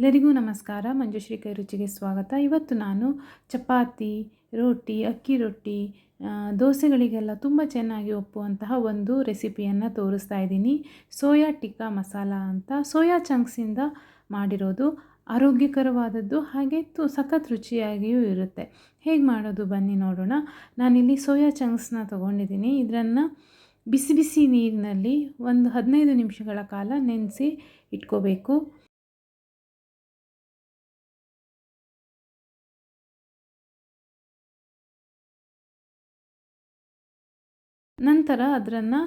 ಎಲ್ಲರಿಗೂ ನಮಸ್ಕಾರ. ಮಂಜುಶ್ರೀ ಕೈ ರುಚಿಗೆ ಸ್ವಾಗತ. ಇವತ್ತು ನಾನು ಚಪಾತಿ ರೋಟಿ ಅಕ್ಕಿ ರೊಟ್ಟಿ ದೋಸೆಗಳಿಗೆಲ್ಲ ತುಂಬ ಚೆನ್ನಾಗಿ ಒಪ್ಪುವಂತಹ ಒಂದು ರೆಸಿಪಿಯನ್ನು ತೋರಿಸ್ತಾ ಇದ್ದೀನಿ. ಸೋಯಾ ಟಿಕ್ಕಾ ಮಸಾಲ ಅಂತ ಸೋಯಾ ಚಂಕ್ಸಿಂದ ಮಾಡಿರೋದು. ಆರೋಗ್ಯಕರವಾದದ್ದು ಹಾಗೆ ತು, ಸಖತ್ ರುಚಿಯಾಗಿಯೂ ಇರುತ್ತೆ. ಹೇಗೆ ಮಾಡೋದು ಬನ್ನಿ ನೋಡೋಣ. ನಾನಿಲ್ಲಿ ಸೋಯಾ ಚಂಕ್ಸ್ನ ತೊಗೊಂಡಿದ್ದೀನಿ. ಇದನ್ನು ಬಿಸಿ ಬಿಸಿ ನೀರಿನಲ್ಲಿ ಒಂದು ಹದಿನೈದು ನಿಮಿಷಗಳ ಕಾಲ ನೆನೆಸಿ ಇಟ್ಕೋಬೇಕು. ನಂತರ ಅದನ್ನು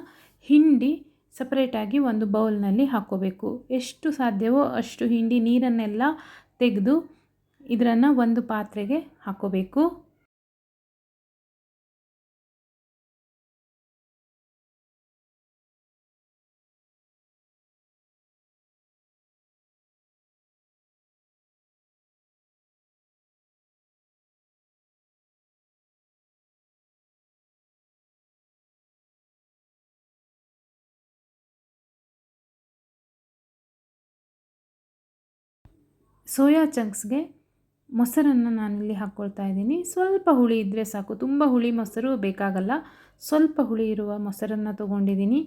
ಹಿಂಡಿ ಸಪ್ರೇಟಾಗಿ ಒಂದು ಬೌಲ್ನಲ್ಲಿ ಹಾಕ್ಕೋಬೇಕು ಎಷ್ಟು ಸಾಧ್ಯವೋ ಅಷ್ಟು ಹಿಂಡಿ ನೀರನ್ನೆಲ್ಲ ತೆಗೆದು ಇದರನ್ನು ಒಂದು ಪಾತ್ರೆಗೆ ಹಾಕ್ಕೋಬೇಕು ಸೋಯಾ ಚಂಕ್ಸ್ಗೆ ಮೊಸರನ್ನು ನಾನಿಲ್ಲಿ ಹಾಕ್ಕೊಳ್ತಾ ಇದ್ದೀನಿ. ಸ್ವಲ್ಪ ಹುಳಿ ಇದ್ದರೆ ಸಾಕು. ತುಂಬ ಹುಳಿ ಮೊಸರು ಬೇಕಾಗಲ್ಲ. ಸ್ವಲ್ಪ ಹುಳಿ ಇರುವ ಮೊಸರನ್ನು ತೊಗೊಂಡಿದ್ದೀನಿ.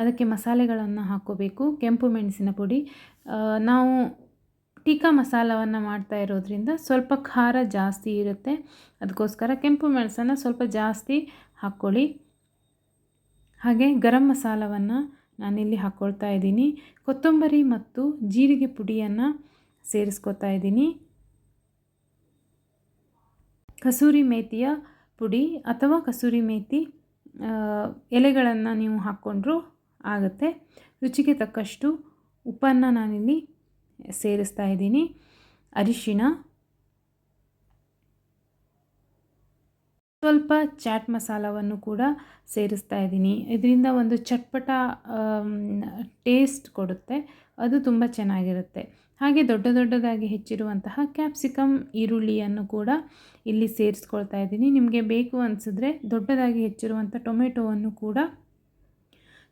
ಅದಕ್ಕೆ ಮಸಾಲೆಗಳನ್ನು ಹಾಕ್ಕೋಬೇಕು. ಕೆಂಪು ಮೆಣಸಿನ ಪುಡಿ. ನಾವು ಟೀಕಾ ಮಸಾಲವನ್ನು ಮಾಡ್ತಾ ಇರೋದ್ರಿಂದ ಸ್ವಲ್ಪ ಖಾರ ಜಾಸ್ತಿ ಇರುತ್ತೆ. ಅದಕ್ಕೋಸ್ಕರ ಕೆಂಪು ಮೆಣಸನ್ನು ಸ್ವಲ್ಪ ಜಾಸ್ತಿ ಹಾಕ್ಕೊಳ್ಳಿ. ಹಾಗೆ ಗರಂ ಮಸಾಲವನ್ನು ನಾನಿಲ್ಲಿ ಹಾಕ್ಕೊಳ್ತಾ ಇದ್ದೀನಿ. ಕೊತ್ತಂಬರಿ ಮತ್ತು ಜೀರಿಗೆ ಪುಡಿಯನ್ನು ಸೇರಿಸ್ಕೊತಾ ಇದ್ದೀನಿ. ಕಸೂರಿ ಮೇಥಿಯ ಪುಡಿ ಅಥವಾ ಕಸೂರಿ ಮೇತಿ ಎಲೆಗಳನ್ನು ನೀವು ಹಾಕ್ಕೊಂಡ್ರೂ ಆಗುತ್ತೆ. ರುಚಿಗೆ ತಕ್ಕಷ್ಟು ಉಪ್ಪನ್ನು ನಾನಿಲ್ಲಿ ಸೇರಿಸ್ತಾ ಇದ್ದೀನಿ. ಅರಿಶಿಣ. ಸ್ವಲ್ಪ ಚಾಟ್ ಮಸಾಲವನ್ನು ಕೂಡ ಸೇರಿಸ್ತಾ ಇದ್ದೀನಿ. ಇದರಿಂದ ಒಂದು ಚಟ್ಪಟ ಟೇಸ್ಟ್ ಕೊಡುತ್ತೆ. ಅದು ತುಂಬ ಚೆನ್ನಾಗಿರುತ್ತೆ. ಹಾಗೆ ದೊಡ್ಡ ದೊಡ್ಡದಾಗಿ ಹೆಚ್ಚಿರುವಂತಹ ಕ್ಯಾಪ್ಸಿಕಮ್ ಈರುಳ್ಳಿಯನ್ನು ಕೂಡ ಇಲ್ಲಿ ಸೇರಿಸ್ಕೊಳ್ತಾ ಇದ್ದೀನಿ. ನಿಮಗೆ ಬೇಕು ಅನಿಸಿದ್ರೆ ದೊಡ್ಡದಾಗಿ ಹೆಚ್ಚಿರುವಂಥ ಟೊಮೆಟೊವನ್ನು ಕೂಡ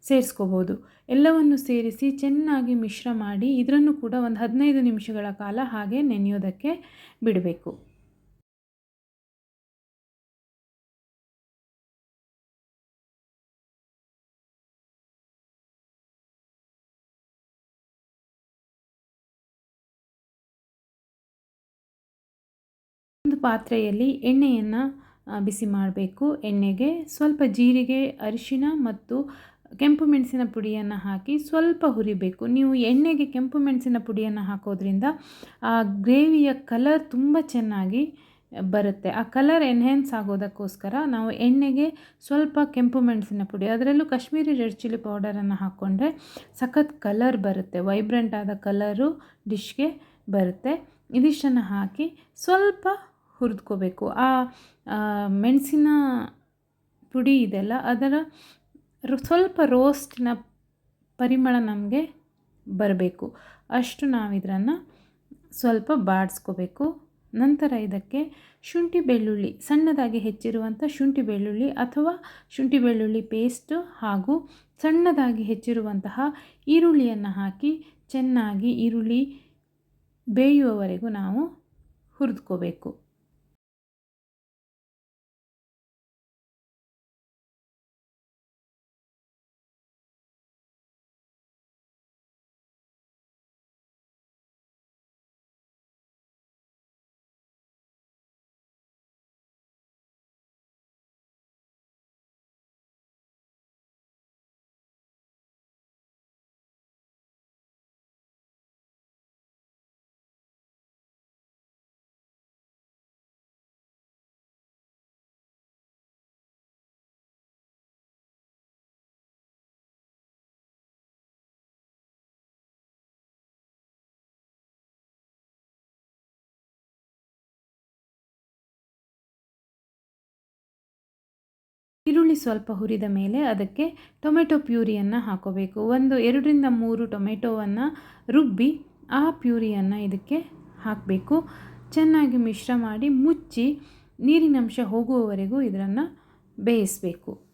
ಸೇರಿಸ್ಕೋಬೋದು. ಎಲ್ಲವನ್ನು ಸೇರಿಸಿ ಚೆನ್ನಾಗಿ ಮಿಶ್ರ ಮಾಡಿ ಇದರನ್ನು ಕೂಡ ಒಂದು ಹದಿನೈದು ನಿಮಿಷಗಳ ಕಾಲ ಹಾಗೆ ನೆನೆಯೋದಕ್ಕೆ ಬಿಡಬೇಕು. ಪಾತ್ರೆಯಲ್ಲಿ ಎಣ್ಣೆಯನ್ನು ಬಿಸಿ ಮಾಡಬೇಕು. ಎಣ್ಣೆಗೆ ಸ್ವಲ್ಪ ಜೀರಿಗೆ, ಅರಿಶಿನ ಮತ್ತು ಕೆಂಪು ಮೆಣಸಿನ ಪುಡಿಯನ್ನು ಹಾಕಿ ಸ್ವಲ್ಪ ಹುರಿಬೇಕು. ನೀವು ಎಣ್ಣೆಗೆ ಕೆಂಪು ಮೆಣಸಿನ ಪುಡಿಯನ್ನು ಹಾಕೋದ್ರಿಂದ ಆ ಗ್ರೇವಿಯ ಕಲರ್ ತುಂಬ ಚೆನ್ನಾಗಿ ಬರುತ್ತೆ. ಆ ಕಲರ್ ಎನ್ಹೆನ್ಸ್ ಆಗೋದಕ್ಕೋಸ್ಕರ ನಾವು ಎಣ್ಣೆಗೆ ಸ್ವಲ್ಪ ಕೆಂಪು ಮೆಣಸಿನ ಪುಡಿ, ಅದರಲ್ಲೂ ಕಾಶ್ಮೀರಿ ರೆಡ್ ಚಿಲ್ಲಿ ಪೌಡರನ್ನು ಹಾಕ್ಕೊಂಡ್ರೆ ಸಖತ್ ಕಲರ್ ಬರುತ್ತೆ. ವೈಬ್ರೆಂಟ್ ಆದ ಕಲರು ಡಿಶ್ಗೆ ಬರುತ್ತೆ. ಇದಿಷ್ಟನ್ನು ಹಾಕಿ ಸ್ವಲ್ಪ ಹುರಿದ್ಕೋಬೇಕು. ಆ ಮೆಣಸಿನ ಪುಡಿ ಇದೆಲ್ಲ ಅದರ ಸ್ವಲ್ಪ ರೋಸ್ಟ್ನ ಪರಿಮಳ ನಮಗೆ ಬರಬೇಕು. ಅಷ್ಟು ನಾವು ಇದನ್ನು ಸ್ವಲ್ಪ ಬಾಡಿಸ್ಕೋಬೇಕು. ನಂತರ ಇದಕ್ಕೆ ಶುಂಠಿ ಬೆಳ್ಳುಳ್ಳಿ, ಸಣ್ಣದಾಗಿ ಹೆಚ್ಚಿರುವಂಥ ಶುಂಠಿ ಬೆಳ್ಳುಳ್ಳಿ ಅಥವಾ ಶುಂಠಿ ಬೆಳ್ಳುಳ್ಳಿ ಪೇಸ್ಟು ಹಾಗೂ ಸಣ್ಣದಾಗಿ ಹೆಚ್ಚಿರುವಂತಹ ಈರುಳ್ಳಿಯನ್ನು ಹಾಕಿ ಚೆನ್ನಾಗಿ ಈರುಳ್ಳಿ ಬೇಯುವವರೆಗೂ ನಾವು ಹುರಿದ್ಕೋಬೇಕು. ಈರುಳ್ಳಿ ಸ್ವಲ್ಪ ಹುರಿದ ಮೇಲೆ ಅದಕ್ಕೆ ಟೊಮೆಟೊ ಪ್ಯೂರಿಯನ್ನು ಹಾಕೋಬೇಕು. ಒಂದು ಎರಡರಿಂದ ಮೂರು ಟೊಮೆಟೊವನ್ನು ರುಬ್ಬಿ ಆ ಪ್ಯೂರಿಯನ್ನು ಇದಕ್ಕೆ ಹಾಕಬೇಕು. ಚೆನ್ನಾಗಿ ಮಿಶ್ರ ಮಾಡಿ ಮುಚ್ಚಿ ನೀರಿನಂಶ ಹೋಗುವವರೆಗೂ ಇದನ್ನು ಬೇಯಿಸಬೇಕು.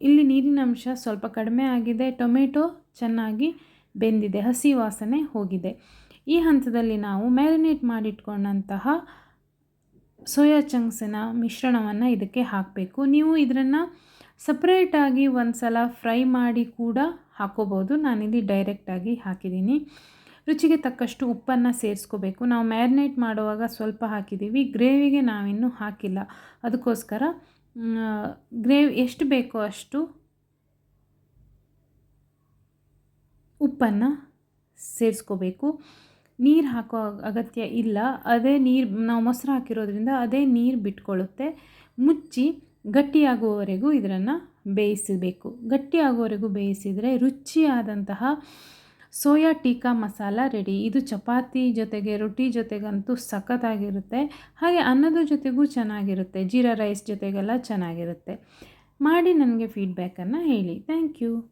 ಇಲ್ಲಿ ನೀರಿನ ಅಂಶ ಸ್ವಲ್ಪ ಕಡಿಮೆ ಆಗಿದೆ. ಟೊಮೆಟೊ ಚೆನ್ನಾಗಿ ಬೆಂದಿದೆ. ಹಸಿ ವಾಸನೆ ಹೋಗಿದೆ. ಈ ಹಂತದಲ್ಲಿ ನಾವು ಮ್ಯಾರಿನೇಟ್ ಮಾಡಿಟ್ಕೊಂಡಂತಹ ಸೋಯಾ ಚಂಕ್ಸಿನ ಮಿಶ್ರಣವನ್ನು ಇದಕ್ಕೆ ಹಾಕಬೇಕು. ನೀವು ಇದನ್ನು ಸಪ್ರೇಟಾಗಿ ಒಂದು ಸಲ ಫ್ರೈ ಮಾಡಿ ಕೂಡ ಹಾಕೋಬೋದು ನಾನಿಲ್ಲಿ ಡೈರೆಕ್ಟಾಗಿ ಹಾಕಿದ್ದೀನಿ. ರುಚಿಗೆ ತಕ್ಕಷ್ಟು ಉಪ್ಪನ್ನು ಸೇರಿಸ್ಕೋಬೇಕು. ನಾವು ಮ್ಯಾರಿನೇಟ್ ಮಾಡುವಾಗ ಸ್ವಲ್ಪ ಹಾಕಿದ್ದೀವಿ. ಗ್ರೇವಿಗೆ ನಾವಿನ್ನೂ ಹಾಕಿಲ್ಲ. ಅದಕ್ಕೋಸ್ಕರ ಗ್ರೇವಿ ಎಷ್ಟು ಬೇಕೋ ಅಷ್ಟು ಉಪ್ಪನ್ನು ಸೇರಿಸ್ಕೋಬೇಕು. ನೀರು ಹಾಕೋ ಅಗತ್ಯ ಇಲ್ಲ. ಅದೇ ನೀರು, ನಾವು ಮೊಸರು ಹಾಕಿರೋದ್ರಿಂದ ಅದೇ ನೀರು ಬಿಟ್ಕೊಳ್ಳುತ್ತೆ. ಮುಚ್ಚಿ ಗಟ್ಟಿಯಾಗುವವರೆಗೂ ಇದನ್ನು ಬೇಯಿಸಬೇಕು. ಗಟ್ಟಿಯಾಗುವವರೆಗೂ ಬೇಯಿಸಿದರೆ ರುಚಿಯಾದಂತಹ ಸೋಯಾ ಟೀಕಾ ಮಸಾಲ ರೆಡಿ. ಇದು ಚಪಾತಿ ಜೊತೆಗೆ, ರೊಟ್ಟಿ ಜೊತೆಗಂತೂ ಸಖತ್ತಾಗಿರುತ್ತೆ. ಹಾಗೆ ಅನ್ನದ ಜೊತೆಗೂ ಚೆನ್ನಾಗಿರುತ್ತೆ. ಜೀರಾ ರೈಸ್ ಜೊತೆಗೆಲ್ಲ ಚೆನ್ನಾಗಿರುತ್ತೆ. ಮಾಡಿ ನನಗೆ ಫೀಡ್ಬ್ಯಾಕನ್ನು ಹೇಳಿ. Thank you